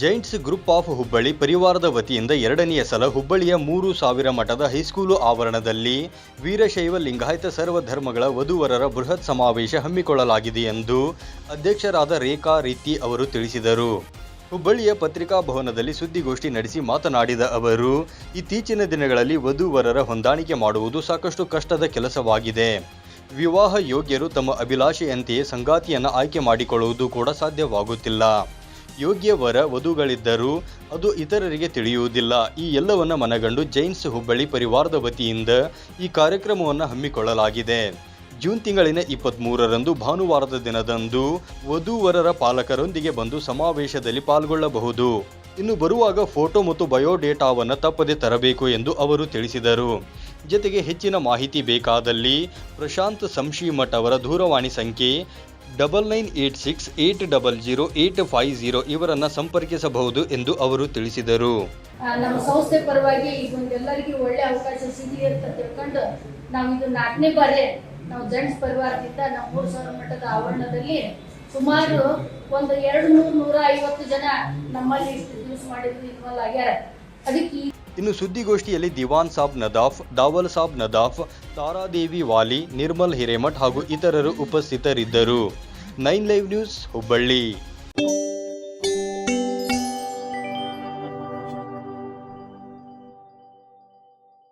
Giants group of Hubballi ಪರಿವಾರದ ವತಿಯಿಂದ ಎರಡನೆಯ ಸಲ ಹುಬ್ಬಳ್ಳಿಯ ಮೂರು ಸಾವಿರ ಮಠದ ಹೈಸ್ಕೂಲು ಆವರಣದಲ್ಲಿ ವೀರಶೈವ ಲಿಂಗಾಯತ ಸರ್ವಧರ್ಮಗಳ ವಧುವರರ ಬೃಹತ್ ಸಮಾವೇಶ ಹಮ್ಮಿಕೊಳ್ಳಲಾಗಿದೆ ಎಂದು ಅಧ್ಯಕ್ಷರಾದ ರೇಖಾ ರೀತಿ ಅವರು ತಿಳಿಸಿದರು. ಹುಬ್ಬಳ್ಳಿಯ ಪತ್ರಿಕಾ ಭವನದಲ್ಲಿ ಸುದ್ದಿಗೋಷ್ಠಿ ನಡೆಸಿ ಮಾತನಾಡಿದ ಅವರು, ಇತ್ತೀಚಿನ ದಿನಗಳಲ್ಲಿ ವಧುವರರ ಹೊಂದಾಣಿಕೆ ಮಾಡುವುದು ಸಾಕಷ್ಟು ಕಷ್ಟದ ಕೆಲಸವಾಗಿದೆ. ವಿವಾಹ ಯೋಗ್ಯರು ತಮ್ಮ ಅಭಿಲಾಷೆಯಂತೆಯೇ ಸಂಗಾತಿಯನ್ನು ಆಯ್ಕೆ ಮಾಡಿಕೊಳ್ಳುವುದು ಕೂಡ ಸಾಧ್ಯವಾಗುತ್ತಿಲ್ಲ. ಯೋಗ್ಯ ವರ ವಧುಗಳಿದ್ದರೂ ಅದು ಇತರರಿಗೆ ತಿಳಿಯುವುದಿಲ್ಲ. ಈ ಎಲ್ಲವನ್ನ ಮನಗಂಡು ಜೈನ್ಸ್ ಹುಬ್ಬಳ್ಳಿ ಪರಿವಾರದ ವತಿಯಿಂದ ಈ ಕಾರ್ಯಕ್ರಮವನ್ನು ಹಮ್ಮಿಕೊಳ್ಳಲಾಗಿದೆ. ಜೂನ್ ತಿಂಗಳಿನ ಇಪ್ಪತ್ತ್ಮೂರರಂದು ಭಾನುವಾರದ ದಿನದಂದು ವಧುವರರ ಪಾಲಕರೊಂದಿಗೆ ಬಂದು ಸಮಾವೇಶದಲ್ಲಿ ಪಾಲ್ಗೊಳ್ಳಬಹುದು. ಇನ್ನು ಬರುವಾಗ ಫೋಟೋ ಮತ್ತು ಬಯೋಡೇಟಾವನ್ನು ತಪ್ಪದೇ ತರಬೇಕು ಎಂದು ಅವರು ತಿಳಿಸಿದರು. ಜೊತೆಗೆ ಹೆಚ್ಚಿನ ಮಾಹಿತಿ ಬೇಕಾದಲ್ಲಿ ಪ್ರಶಾಂತ್ ಸಂಶಿಮಠ್ ಅವರ ದೂರವಾಣಿ ಸಂಖ್ಯೆ double nine eight six eight double zero eight five zero ಇವರನ್ನು ಸಂಪರ್ಕಿಸಬಹುದು ಎಂದು ಅವರು ತಿಳಿಸಿದರು. ನಮ್ಮ ಸಂಸ್ಥೆ ಪರವಾಗಿ ಇದೊಂದೆಲ್ಲರಿಗೂ ಒಳ್ಳೆ ಅವಕಾಶ ಸಿಗಲಿ ಅಂತ ತಿಳ್ಕೊಂಡು ನಾವು ಇದು ನಾಲ್ಕನೇ ಬಾರಿ ನಾವು ಜೆಂಟ್ಸ್ ಪರಿವಾರದಿಂದ ನಾವು ಮೂರು ಸಾವಿರ ಮಟ್ಟದ ಆವರಣದಲ್ಲಿ ಸುಮಾರು ಒಂದು ಎರಡು ನೂರು ನೂರ ಐವತ್ತು ಜನ ನಮ್ಮಲ್ಲಿ ಇಷ್ಟು ದಿವಸ ಮಾಡಿದ್ರು, ಇನ್ವಾಲ್ವ್ ಆಗ್ಯಾರ. ಅದಕ್ಕೆ ಇನ್ನು ಸುದ್ದಿಗೋಷ್ಠಿಯಲ್ಲಿ ದಿವಾನ್ ಸಾಬ್ ನದಾಫ್, ದಾವಲ್ ಸಾಬ್ ನದಾಫ್, ತಾರಾದೇವಿ ವಾಲಿ, ನಿರ್ಮಲ್ ಹಿರೇಮಠ್ ಹಾಗೂ ಇತರರು ಉಪಸ್ಥಿತರಿದ್ದರು. Nine live news Hubballi.